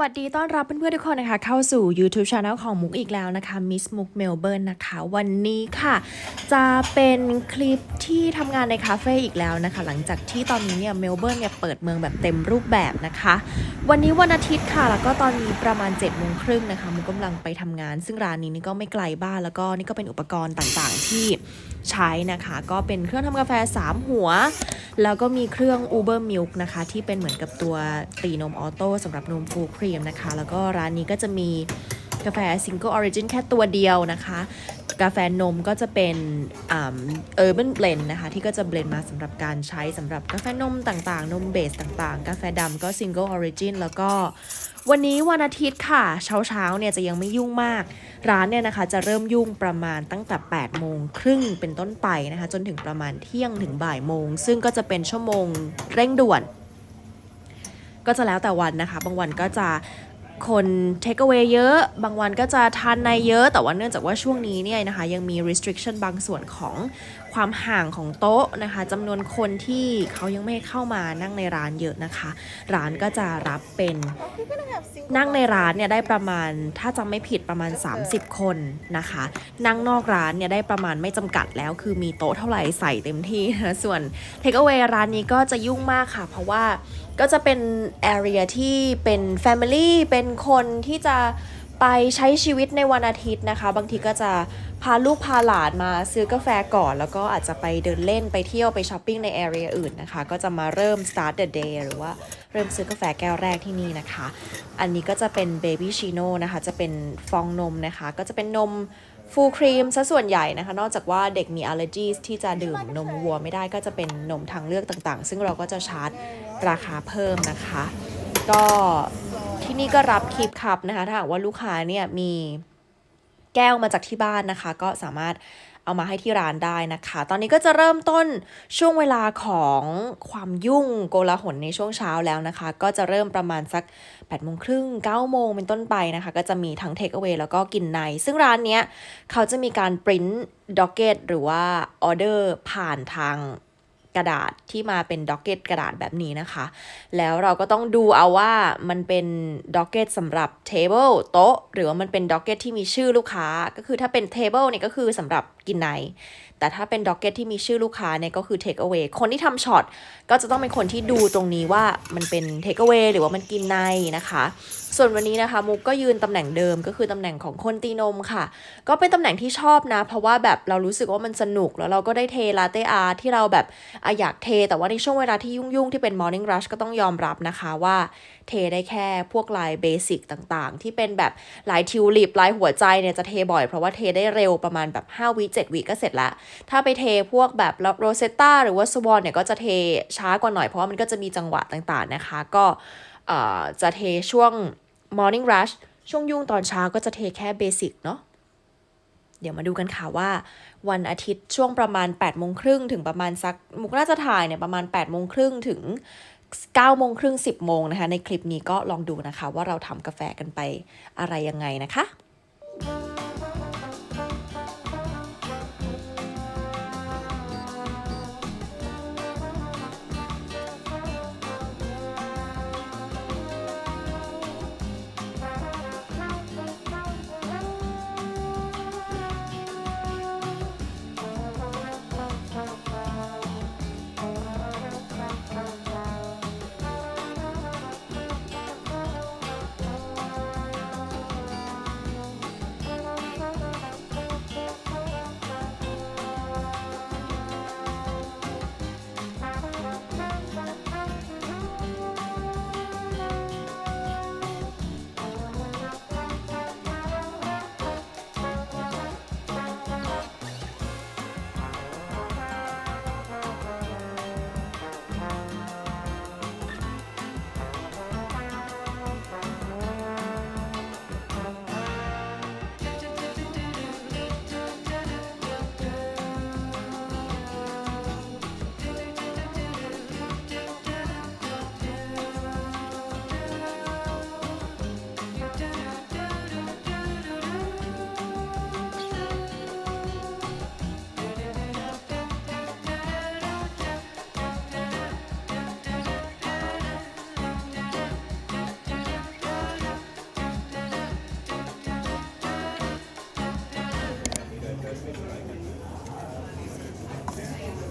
วัสดีต้อนรับเพื่อนๆทุกคนนะคะ เข้าสู่ YouTube Channel ของมุกอีกแล้วนะคะ Miss มุกเมลเบิร์นนะคะ วันนี้ค่ะ จะเป็นคลิปที่ทำงานในคาเฟ่อีกแล้วนะคะ หลังจากที่ตอนนี้เนี่ยเมลเบิร์นเนี่ยเปิดเมืองแบบเต็มรูปแบบนะคะ วันนี้วันอาทิตย์ค่ะ แล้วก็ตอนนี้ประมาณ7จ็ดโมงครึ่งนะคะมุกกำลังไปทำงาน ซึ่งร้านนี้นี่ก็ไม่ไกลบ้านแล้วก็นี่ก็เป็นอุปกรณ์ต่างๆที่ใช้นะคะ ก็เป็นเครื่องทำกาแฟ 3 หัว แล้วก็มีเครื่อง Uber Milk นะคะ ที่เป็นเหมือนกับตัวตีนมออโต้สำหรับนมฟูครีมนะคะ แล้วก็ร้านนี้ก็จะมีกาแฟ Single Origin แค่ตัวเดียวนะคะ กาแฟนมก็จะเป็นเอ่า Urban Blend นะคะ ที่ก็จะเบลนมาสำหรับการใช้สำหรับกาแฟนมต่างๆ นมเบสต่างๆ กาแฟดำก็ Single Origin แล้วก็วันนี้วันอาทิตย์ค่ะ เช้าๆเนี่ยจะยังไม่ยุ่งมาก ร้านเนี่ยนะคะจะเริ่มยุ่งประมาณตั้งแต่ 8 โมงครึ่งเป็นต้นไปนะคะ จนถึงประมาณเที่ยงถึงบ่ายโมง ซึ่งก็จะเป็นชั่วโมงเร่งด่วน ก็จะแล้วแต่วันนะคะ บางวันก็จะคนเทค e อ w a y เยอะ บางวันก็จะทานในเยอะ แต่ว่าเนื่องจากว่าช่วงนี้เนี่ยนะคะ ยังมี restriction บางส่วนของความห่างของโต๊ะนะคะจำนวนคนที่เขายังไม่ให้เข้ามานั่งในร้านเยอะนะคะ ร้านก็จะรับเป็นนั่งในร้านเนี่ยได้ประมาณถ้าจำไม่ผิดประมาณ 30 คนนะคะ นั่งนอกร้านเนี่ยได้ประมาณไม่จำกัดแล้ว คือมีโต๊ะเท่าไหร่ใส่เต็มที่นะส่วน Take Away ร้านนี้ก็จะยุ่งมากค่ะ เพราะว่า ก็จะเป็น area ที่เป็น Family เป็นคนที่จะไปใช้ชีวิตในวันอาทิตย์นะคะ บางทีก็จะพาลูกพาหลานมาซื้อกาแฟก่อน แล้วก็อาจจะไปเดินเล่นไปเที่ยวไปช้อปปิ้งใน area อื่นนะคะ ก็จะมาเริ่ม start the day หรือว่าเริ่มซื้อกาแฟแก้วแรกที่นี่นะคะ อันนี้ก็จะเป็น baby chino นะคะ จะเป็นฟองนมนะคะ ก็จะเป็นนม ฟูลครีมซะส่วนใหญ่นะคะ นอกจากว่าเด็กมี allergies ที่จะดื่มนมวัวไม่ได้ก็จะเป็นนมทางเลือกต่างๆ ซึ่งเราก็จะชาร์จราคาเพิ่มนะคะ ก็ที่นี่ก็รับคีบคับนะคะ ถ้าหากว่าลูกค้าเนี่ยมีแก้วมาจากที่บ้านนะคะ ก็สามารถ เอามาให้ที่ร้านได้นะคะ ตอนนี้ก็จะเริ่มต้นช่วงเวลาของความยุ่งโกลาหลในช่วงเช้าแล้วนะคะ ก็จะเริ่มประมาณสัก8โมงครึ่ง9โมงเป็นต้นไปนะคะ ก็จะมีทั้งเทคเอาไว้แล้วก็กินใน ซึ่งร้านเนี้ยเขาจะมีการปริ้นด็อกเก็ตหรือว่าออเดอร์ผ่านทาง กระดาษที่มาเป็นด็อกเก็ตกระดาษแบบนี้นะคะ แล้วเราก็ต้องดูเอาว่ามันเป็นด็อกเก็ตสำหรับเทเบิลโต๊ะหรือว่ามันเป็นด็อกเก็ตที่มีชื่อลูกค้า ก็คือถ้าเป็นเทเบิลเนี่ยก็คือสำหรับกินในแต่ถ้าเป็นด็อกเก็ตที่มีชื่อลูกค้าเนี่ยก็คือ take away คนที่ทำช็อตก็จะต้องเป็นคนที่ดูตรงนี้ว่ามันเป็น take away หรือว่ามันกินในนะคะ ส่วนวันนี้นะคะมุกก็ยืนตำแหน่งเดิมก็คือตำแหน่งของคนตีนมค่ะ ก็เป็นตำแหน่งที่ชอบนะ เพราะว่าแบบเรารู้สึกว่ามันสนุกแล้วเราก็ได้เทลาเต้อาร์ที่เราแบบอยากเท แต่ว่าในช่วงเวลาที่ยุ่งๆ ที่เป็น morning rush ก็ต้องยอมรับนะคะว่าเทได้แค่พวกลายเบสิกต่างๆ ที่เป็นแบบลายทิวลิปลายหัวใจเนี่ยจะเทบ่อยเพราะว่าเทได้เร็วประมาณแบบ 5วิ7วิก็เสร็จละ ถ้าไปเทพวกแบบโรเซตตาหรือว่าสวอนเนี่ยก็จะเทช้ากว่าหน่อยเพราะว่ามันก็จะมีจังหวะต่างๆนะคะ ก็จะเทช่วง morning rush ช่วงยุ่งตอนเช้าก็จะเทแค่เบสิกเนาะเดี๋ยวมาดูกันค่ะว่า วันอาทิตย์ช่วงประมาณ8ปดโมงครึ่งถึงประมาณสักมุกน่าจะถ่ายเนี่ยประมาณ8ปดโมงครึ่งถึง9ก้าโมงครึ่งสิบโมงนะคะ ในคลิปนี้ก็ลองดูนะคะว่าเราทำกาแฟกันไปอะไรยังไงนะคะ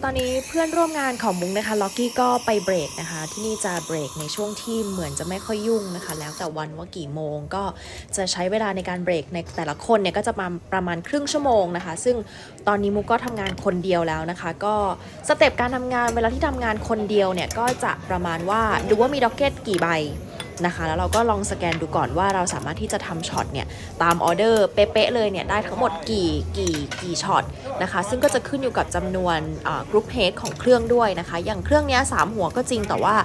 อนนี้เพื่อนร่วมงานของมุกนะคะล็อกกี้ก็ไปเบรกนะคะ ที่นี่จะเบรกในช่วงที่เหมือนจะไม่ค่อยยุ่งนะคะ แล้วแต่วันว่ากี่โมงก็จะใช้เวลาในการเบรกในแต่ละคนเนี่ยก็จะมาประมาณครึ่งชั่วโมงนะคะ ซึ่งตอนนี้มุกก็ทำงานคนเดียวแล้วนะคะ ก็สเต็ปการทำงานเวลาที่ทำงานคนเดียวเนี่ยก็จะประมาณว่าดูว่ามีด็อกเก็ตกี่ใบ นะคะ แล้วเราก็ลองสแกนดูก่อนว่าเราสามารถที่จะทำช็อตเนี่ยตามออเดอร์เป๊ะๆเลยเนี่ยได้ทั้งหมดกี่กี่กี่ช็อตนะคะ ซึ่งก็จะขึ้นอยู่กับจำนวนกรุ๊ปเฮดของเครื่องด้วยนะคะ อย่างเครื่องนี้ยสามหัวก็จริงแต่ว่า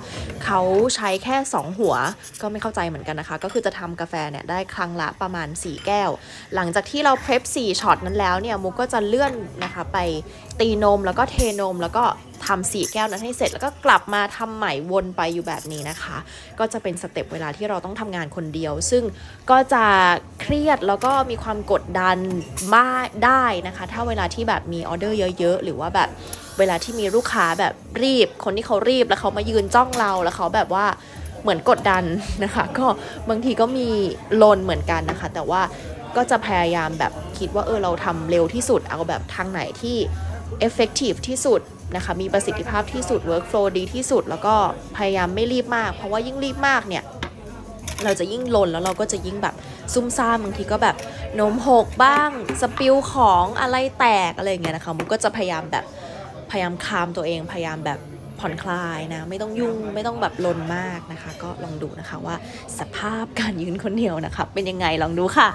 เขาใช้แค่ 2 หัวก็ไม่เข้าใจเหมือนกันนะคะ ก็คือจะทำกาแฟเนี่ยได้ครั้งละประมาณ 4 แก้ว หลังจากที่เราเพรส4ช็อตนั้นแล้วเนี่ยมุกก็จะเลื่อนนะคะไปตีนมแล้วก็เทนมแล้วก็ทำสี่แก้วนั้นให้เสร็จแล้วก็กลับมาทำใหม่วนไปอยู่แบบนี้นะคะ ก็จะเป็นสเต็ปเวลาที่เราต้องทำงานคนเดียว ซึ่งก็จะเครียดแล้วก็มีความกดดันมากได้นะคะ ถ้าเวลาที่แบบมีออเดอร์เยอะ ๆ หรือว่าแบบเวลาที่มีลูกค้าแบบรีบ คนที่เขารีบแล้วเขามายืนจ้องเราแล้วเขาแบบว่าเหมือนกดดันนะคะ ก็บางทีก็มีลนเหมือนกันนะคะ แต่ว่าก็จะพยายามแบบคิดว่าเออเราทำเร็วที่สุดเอาแบบทางไหนที่ effective ที่สุดนะคะมีประสิทธิภาพที่สุด workflow ดีที่สุด แล้วก็พยายามไม่รีบมาก เพราะว่ายิ่งรีบมากเนี่ยเราจะยิ่งลนแล้วเราก็จะยิ่งแบบซุ่มซ่ามบางทีก็แบบนมหกบ้างสปิลของอะไรแตกอะไรอย่างเงี้ยนะคะมุกก็จะพยายามแบบพยายามคามตัวเองพยายามแบบผ่อนคลายนะไม่ต้องยุ่งไม่ต้องแบบลนมากนะคะ ก็ลองดูนะคะว่าสภาพการยืนคนเดียวนะคะ เป็นยังไงลองดูค่ะ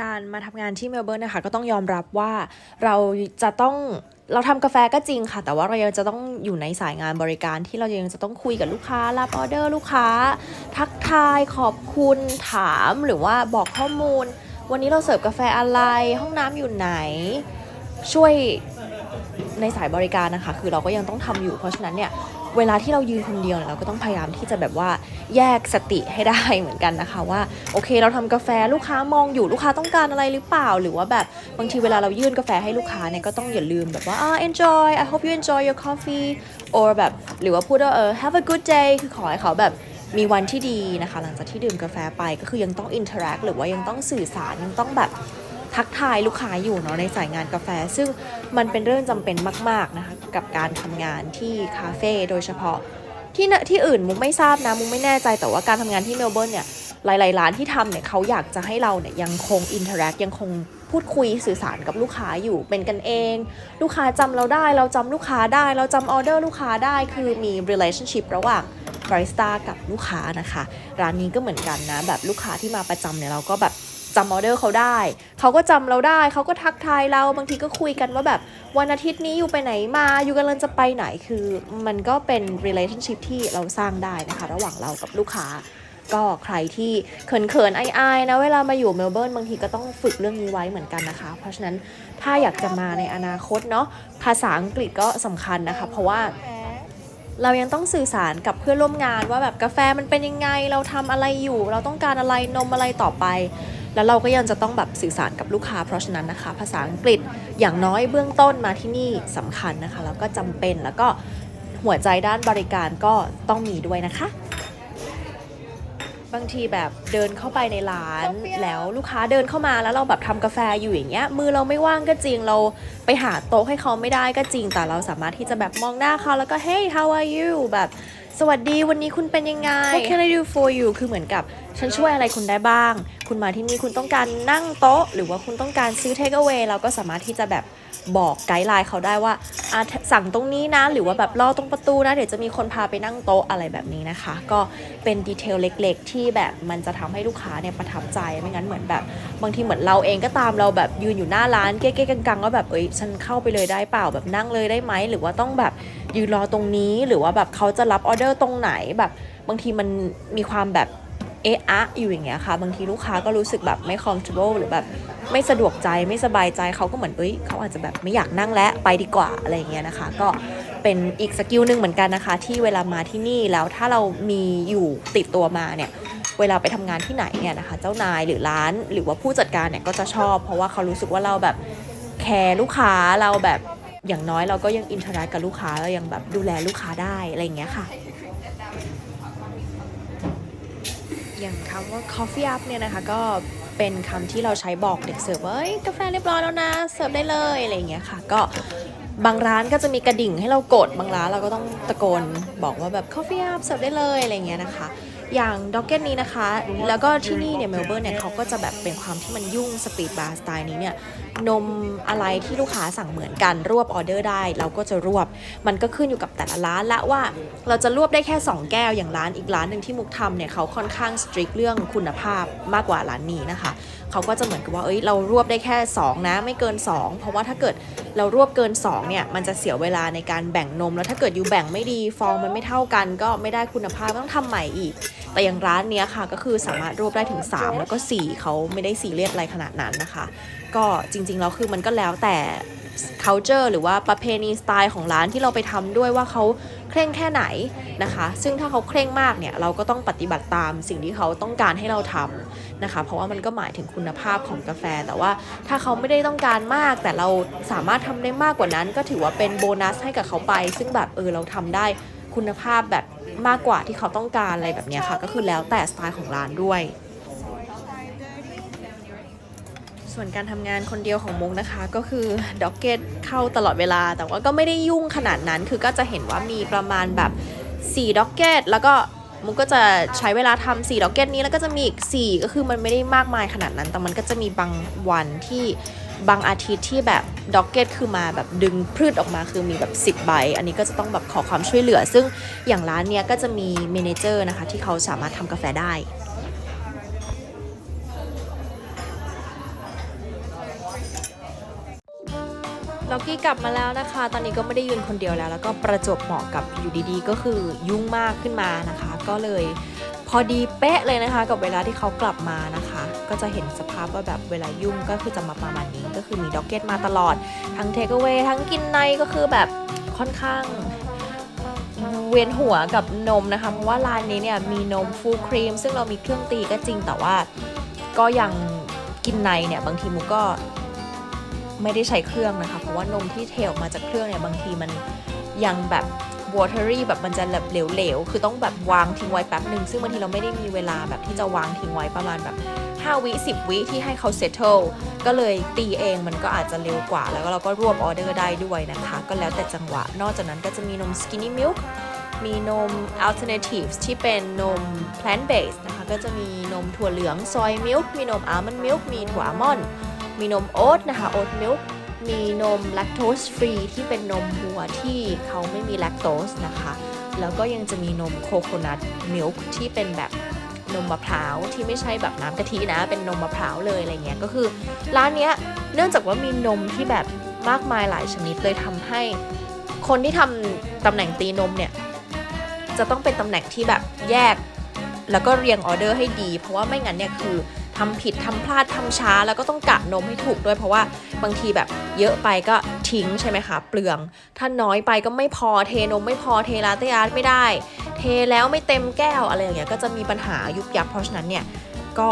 การมาทำงานที่เมลเบิร์นนะคะก็ต้องยอมรับว่าเราจะต้องเราทำกาแฟก็จริงค่ะ แต่ว่าเรายังจะต้องอยู่ในสายงานบริการที่เรายังจะต้องคุยกับลูกค้ารับออเดอร์ลูกค้า ทักทายขอบคุณถามหรือว่าบอกข้อมูล วันนี้เราเสิร์ฟกาแฟอะไร ห้องน้ำอยู่ไหน ช่วยในสายบริการนะคะ คือเราก็ยังต้องทำอยู่เพราะฉะนั้นเนี่ยเวลาที่เรายืนคนเดียวเนี่ยเราก็ต้องพยายามที่จะแบบว่า แยกสติให้ได้เหมือนกันนะคะว่าโอเคเราทำกาแฟลูกค้ามองอยู่ลูกค้าต้องการอะไรหรือเปล่า หรือว่าแบบบางทีเวลาเรายื่นกาแฟให้ลูกค้าเนี่ยก็ต้องอย่าลืมแบบว่าอ่า enjoy I hope you enjoy your coffee or แบบหรือว่าพูดว่าเออ have a good day คือขอให้เขาแบบมีวันที่ดีนะคะ หลังจากที่ดื่มกาแฟไปก็คือยังต้อง interact หรือว่ายังต้องสื่อสารยังต้องแบบทักทายลูกค้าอยู่เนาะในสายงานกาแฟ ซึ่งมันเป็นเรื่องจำเป็นมาก ๆ นะคะ กับการทำงานที่คาเฟ่โดยเฉพาะ ที่ที่อื่นมุกไม่ทราบนะมุกไม่แน่ใจแต่ว่าการทำงานที่เมลเบิร์นเนี่ยหลาย ๆ ร้านที่ทำเนี่ยเขาอยากจะให้เราเนี่ยยังคงอินเทอร์แอคยังคงพูดคุยสื่อสารกับลูกค้าอยู่เป็นกันเอง ลูกค้าจำเราได้ เราจำลูกค้าได้ เราจำออเดอร์ลูกค้าได้ คือมี relationship ระหว่างบาริสต้ากับลูกค้านะคะ ร้านนี้ก็เหมือนกันนะ แบบลูกค้าที่มาประจำเนี่ยเราก็แบบ จำออเดอร์เขาได้ เขาก็จำเราได้เขาก็ทักทายเราบางทีก็คุยกันว่าแบบวันอาทิตย์นี้อยู่ไปไหนมาอยู่กำลังจะไปไหนคือมันก็เป็น relationship ที่เราสร้างได้นะคะ ระหว่างเรากับลูกค้า ก็ใครที่เขินๆอายๆนะเวลามาอยู่เมลเบิร์นบางทีก็ต้องฝึกเรื่องนี้ไว้เหมือนกันนะคะ เพราะฉะนั้นถ้าอยากจะมาในอนาคตเนาะภาษาอังกฤษก็สำคัญนะคะ เพราะว่าเรายังต้องสื่อสารกับเพื่อนร่วมงานว่าแบบกาแฟมันเป็นยังไง เราทำอะไรอยู่ เราต้องการอะไรนมอะไรต่อไป แล้วเราก็ยังจะต้องแบบสื่อสารกับลูกค้า เพราะฉะนั้นนะคะ ภาษาอังกฤษอย่างน้อยเบื้องต้นมาที่นี่สำคัญนะคะ แล้วก็จำเป็นแล้วก็หัวใจด้านบริการก็ต้องมีด้วยนะคะ บางทีแบบเดินเข้าไปในร้าน แล้วลูกค้าเดินเข้ามาแล้วเราแบบทำกาแฟอยู่อย่างเงี้ยมือเราไม่ว่างก็จริงเราไปหาโต๊ะให้เขาไม่ได้ก็จริงแต่เราสามารถที่จะแบบมองหน้าเขาแล้วก็ hey how are you แบบ สวัสดีวันนี้คุณเป็นยังไง what can I do for you คือเหมือนกับ ฉันช่วยอะไรคุณได้บ้าง คุณมาที่นี่คุณต้องการนั่งโต๊ะ หรือว่าคุณต้องการซื้อ take away เราก็สามารถที่จะแบบบอกไกด์ไลน์เขาได้ว่าสั่งตรงนี้นะ หรือว่าแบบรอตรงประตูนะ เดี๋ยวจะมีคนพาไปนั่งโต๊ะอะไรแบบนี้นะคะ ก็เป็นดีเทลเล็ก ๆ ที่แบบมันจะทำให้ลูกค้าเนี่ยประทับใจไม่งั้นเหมือนแบบ บางทีเหมือนเราเองก็ตามเราแบบยืนอยู่หน้าร้านเก๊ๆกังๆก็แบบเอ้ยฉันเข้าไปเลยได้เปล่าแบบนั่งเลยได้ไหมหรือว่าต้องแบบ ยืนรอตรงนี้หรือว่าแบบเขาจะรับออเดอร์ตรงไหนแบบบางทีมันมีความแบบเอะอะอยู่อย่างเงี้ยค่ะ บางทีลูกค้าก็รู้สึกแบบไม่ comfortable หรือแบบไม่สะดวกใจไม่สบายใจเขาก็เหมือนเอ้ยเขาอาจจะแบบไม่อยากนั่งแล้วไปดีกว่าอะไรเงี้ยนะคะ ก็เป็นอีกสกิลหนึ่งเหมือนกันนะคะ ที่เวลามาที่นี่แล้วถ้าเรามีอยู่ติดตัวมาเนี่ยเวลาไปทำงานที่ไหนเนี่ยนะคะ เจ้านายหรือร้านหรือว่าผู้จัดการเนี่ยก็จะชอบ เพราะว่าเขารู้สึกว่าเราแบบแคร์ลูกค้าเราแบบ อย่างน้อยเราก็ยังอินเทอร์แอคกับลูกค้าเรายังแบบดูแลลูกค้าได้อะไรอย่างเงี้ยค่ะอย่างคำว่า coffee up เนี่ยนะคะก็เป็นคำที่เราใช้บอกเด็กเสิร์ฟว่าเอ้ยกาแฟเรียบร้อยแล้วนะเสิร์ฟได้เลยอะไรอย่างเงี้ยค่ะ ก็บางร้านก็จะมีกระดิ่งให้เรากดบางร้านเราก็ต้องตะโกนบอกว่าแบบ coffee up เสิร์ฟได้เลยอะไรอย่างเงี้ยนะคะ อย่างด็อกเก็ตนี้นะคะ แล้วก็ที่นี่เนี่ยเมลเบิร์นเนี่ยเขาก็จะแบบเป็นความที่มันยุ่งสปีดบาร์สไตล์นี้เนี่ยนมอะไรที่ลูกค้าสั่งเหมือนกันรวบออเดอร์ได้ เราก็จะรวบ มันก็ขึ้นอยู่กับแต่ละร้านละว่าเราจะรวบได้แค่ 2 แก้วอย่างร้านอีกร้านหนึ่งที่มุกทำเนี่ยเขาค่อนข้างสตริกเรื่องคุณภาพมากกว่าร้านนี้นะคะเขาก็จะเหมือนกับว่าเอ้ยเรารวบได้แค่ 2 นะ ไม่เกิน 2 เพราะว่าถ้าเกิดเรารวบเกิน2เนี่ยมันจะเสียเวลาในการแบ่งนม แล้วถ้าเกิดอยู่แบ่งไม่ดีฟองมันไม่เท่ากัน ก็ไม่ได้คุณภาพต้องทำใหม่อีกแต่อย่างร้านเนี้ยค่ะก็คือสามารถรวบได้ถึง 3 แล้วก็ 4เขาไม่ได้ซีเรียสอะไรขนาดนั้นนะคะ ก็จริงๆแล้วคือมันก็แล้วแต่ culture หรือว่าประเพณีสไตล์ของร้านที่เราไปทำด้วยว่าเขาเคร่งแค่ไหนนะคะ ซึ่งถ้าเขาเคร่งมากเนี่ยเราก็ต้องปฏิบัติตามสิ่งที่เขาต้องการให้เราทำนะคะ เพราะว่ามันก็หมายถึงคุณภาพของกาแฟ แต่ว่าถ้าเขาไม่ได้ต้องการมาก แต่เราสามารถทำได้มากกว่านั้น ก็ถือว่าเป็นโบนัสให้กับเขาไป ซึ่งแบบเออเราทำได้คุณภาพแบบ มากกว่าที่เขาต้องการอะไรแบบนี้ค่ะ ก็คือแล้วแต่สไตล์ของร้านด้วย ส่วนการทำงานคนเดียวของมุกนะคะ ก็คือด็อกเก็ตเข้าตลอดเวลา แต่ว่าก็ไม่ได้ยุ่งขนาดนั้น คือก็จะเห็นว่ามีประมาณแบบ4ด็อกเก็ตแล้วก็มุกก็จะใช้เวลาทำ4ด็อกเก็ตนี้แล้วก็จะมีอีก 4 ก็คือมันไม่ได้มากมายขนาดนั้น แต่มันก็จะมีบางวันที่ บางอาทิตย์ที่แบบด็อกเก็ตคือมาแบบดึงพืชออกมาคือมีแบบ 10 ใบ อันนี้ก็จะต้องแบบขอความช่วยเหลือ ซึ่งอย่างร้านเนี้ยก็จะมีเมนเจอร์นะคะที่เขาสามารถทำกาแฟได้ล็อกกี้กลับมาแล้วนะคะ ตอนนี้ก็ไม่ได้ยืนคนเดียวแล้ว แล้วก็ประจบเหมาะกับอยู่ดีๆ ก็คือยุ่งมากขึ้นมานะคะ ก็เลย พอดีเป๊ะเลยนะคะ กับเวลาที่เขากลับมานะคะ ก็จะเห็นสภาพว่าแบบเวลายุ่งก็คือจะมาประมาณนี้ก็คือมีด็อกเก็ตมาตลอด ทั้งเทคเวทั้งกินในก็คือแบบค่อนข้างเวียนหัวกับนมนะคะ เพราะว่าร้านนี้เนี่ยมีนมฟูลครีม ซึ่งเรามีเครื่องตีก็จริงแต่ว่าก็ยังกินในเนี่ยบางทีมุกก็ไม่ได้ใช้เครื่องนะคะ เพราะว่านมที่เทออกมาจากเครื่องเนี่ยบางทีมันยังแบบ watery แบบมันจะแบบเหลวๆ คือต้องแบบวางทิ้งไว้แป๊บหนึ่ง ซึ่งบางทีเราไม่ได้มีเวลาแบบที่จะวางทิ้งไว้ประมาณแบบ 5 วิ 10 วิที่ให้เขา settle ก็เลยตีเองมันก็อาจจะเร็วกว่า แล้วก็เราก็รวบออเดอร์ได้ด้วยนะคะ ก็แล้วแต่จังหวะ นอกจากนั้นก็จะมีนม skinny milk มีนม alternatives ที่เป็นนม plant based นะคะ ก็จะมีนมถั่วเหลือง soy milk มีนม almond milk มีถั่วอัลมอนด์มีนมโอ๊ตนะคะโอ๊ต มีนมแลคโตสฟรีที่เป็นนมวัวที่เขาไม่มีแลคโตสนะคะ แล้วก็ยังจะมีนมโคโคนัทมิลค์ที่เป็นแบบนมมะพร้าวที่ไม่ใช่แบบน้ำกะทินะ เป็นนมมะพร้าวเลยอะไรเงี้ยก็คือ ร้านเนี้ยเนื่องจากว่ามีนมที่แบบมากมายหลายชนิดเลยทำให้ คนที่ทำตำแหน่งตีนมเนี่ยจะต้องเป็นตำแหน่งที่แบบแยก แล้วก็เรียงออเดอร์ให้ดี เพราะว่าไม่งั้นเนี่ยคือ ทำผิดทำพลาดทำช้า แล้วก็ต้องกะนมให้ถูกด้วย เพราะว่าบางทีแบบเยอะไปก็ทิ้งใช่ไหมคะ เปลือง ถ้าน้อยไปก็ไม่พอเทนมไม่พอเทลาเต้อาร์ตไม่ได้ เทแล้วไม่เต็มแก้วอะไรอย่างเงี้ยก็จะมีปัญหายุบยับเพราะฉะนั้นเนี่ยก็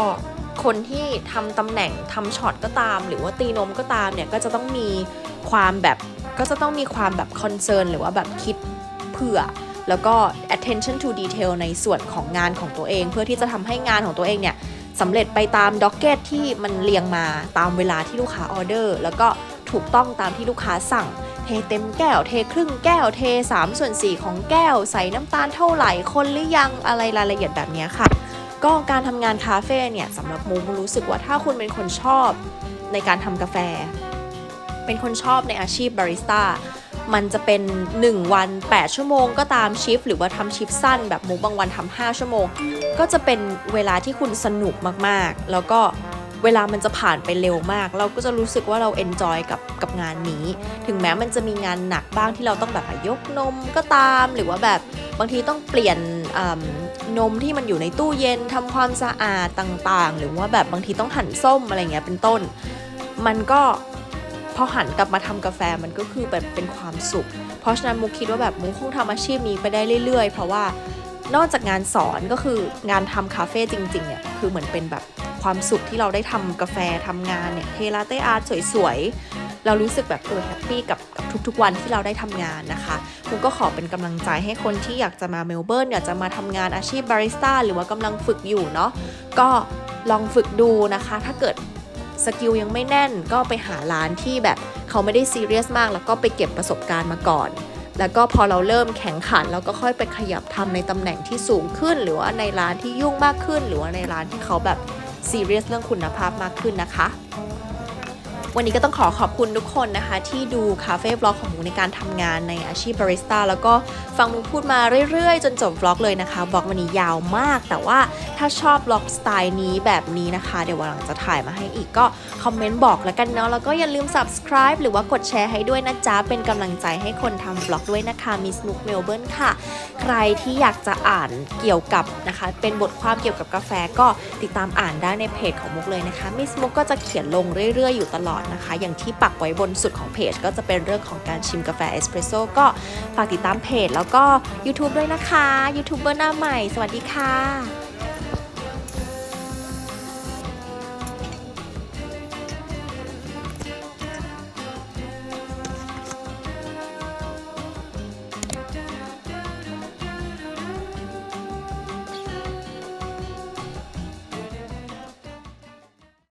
คนที่ทำตำแหน่งทำช็อตก็ตาม หรือว่าตีนมก็ตามเนี่ยก็จะต้องมีความแบบก็จะต้องมีความแบบคอนเซิร์นหรือว่าแบบคิดเผื่อ แล้วก็ attention to detail ในส่วนของงานของตัวเอง เพื่อที่จะทำให้งานของตัวเองเนี่ย สำเร็จไปตามด็อกเก็ตที่มันเรียงมาตามเวลาที่ลูกค้าออเดอร์ แล้วก็ถูกต้องตามที่ลูกค้าสั่ง เทเต็มแก้ว เทครึ่งแก้ว เท 3 ส่วน 4 ของแก้ว ใส่น้ำตาลเท่าไหร่ คนหรือยังอะไรรายละเอียดแบบนี้ค่ะ ก็การทำงานคาเฟ่เนี่ยสำหรับมุกรู้สึกว่าถ้าคุณเป็นคนชอบในการทำกาแฟ เป็นคนชอบในอาชีพบาริสต้า มันจะเป็น 1 วัน 8 ชั่วโมงก็ตามชิฟหรือว่าทำชิฟสั้น แบบมุกบางวันทำ5ชั่วโมง ก็จะเป็นเวลาที่คุณสนุกมากๆ แล้วก็เวลามันจะผ่านไปเร็วมาก เราก็จะรู้สึกว่าเราเอนจอยกับกับงานนี้ ถึงแม้มันจะมีงานหนักบ้างที่เราต้องแบบยกนมก็ตาม หรือว่าแบบบางทีต้องเปลี่ยนนมที่มันอยู่ในตู้เย็นทำความสะอาดต่างๆ หรือว่าแบบบางทีต้องหั่นส้มอะไรเงี้ยเป็นต้น มันก็ พอหันกลับมาทำกาแฟมันก็คือแบบเป็นความสุข เพราะฉะนั้นมุกคิดว่าแบบมุกคงทำอาชีพนี้ไปได้เรื่อย ๆ เพราะว่านอกจากงานสอนก็คืองานทำคาเฟ่จริงๆเนี่ยคือเหมือนเป็นแบบความสุขที่เราได้ทำกาแฟทำงานเนี่ยเทลาเต้อาร์ตสวยๆ เรารู้สึกแบบเออแฮปปี้กับกับทุกๆวันที่เราได้ทำงานนะคะมุกก็ขอเป็นกำลังใจให้คนที่อยากจะมาเมลเบิร์นอยากจะมาทำงานอาชีพบาริสต้าหรือว่ากำลังฝึกอยู่เนาะก็ลองฝึกดูนะคะ ถ้าเกิด สกิลยังไม่แน่นก็ไปหาร้านที่แบบเขาไม่ได้ซีเรียสมาก แล้วก็ไปเก็บประสบการณ์มาก่อน แล้วก็พอเราเริ่มแข่งขันเราก็ค่อยไปขยับทำในตำแหน่งที่สูงขึ้น หรือว่าในร้านที่ยุ่งมากขึ้น หรือว่าในร้านที่เขาแบบซีเรียสเรื่องคุณภาพมากขึ้นนะคะ วันนี้ก็ต้องขอขอบคุณทุกคนนะคะ ที่ดูคาเฟ่บล็อกของมูในการทำงานในอาชีพบาริสต้าแล้วก็ฟังมูพูดมาเรื่อยๆ จนจบบล็อกเลยนะคะบล็อกวันนี้ยาวมาก แต่ว่าถ้าชอบบล็อกสไตล์นี้แบบนี้นะคะ เดี๋ยววันหลังจะถ่ายมาให้อีกก็คอมเมนต์บอกแล้วกันเนาะแล้วก็อย่าลืม subscribe หรือว่ากดแชร์ให้ด้วยนะจ๊ะเป็นกำลังใจให้คนทำบล็อกด้วยนะคะมิสมุกเมลเบิร์นค่ะ ใครที่อยากจะอ่านเกี่ยวกับนะคะ เป็นบทความเกี่ยวกับกาแฟก็ติดตามอ่านได้ในเพจของมุกเลยนะคะมิสมุกก็จะเขียนลงเรื่อยๆ อยู่ตลอดนะคะ อย่างที่ปักไว้บนสุดของเพจ ก็จะเป็นเรื่องของการชิมกาแฟเอสเปรสโซ่ก็ฝากติดตามเพจ แล้วก็ YouTube ด้วยนะคะยูทูบเบอร์หน้าใหม่ สวัสดีค่ะ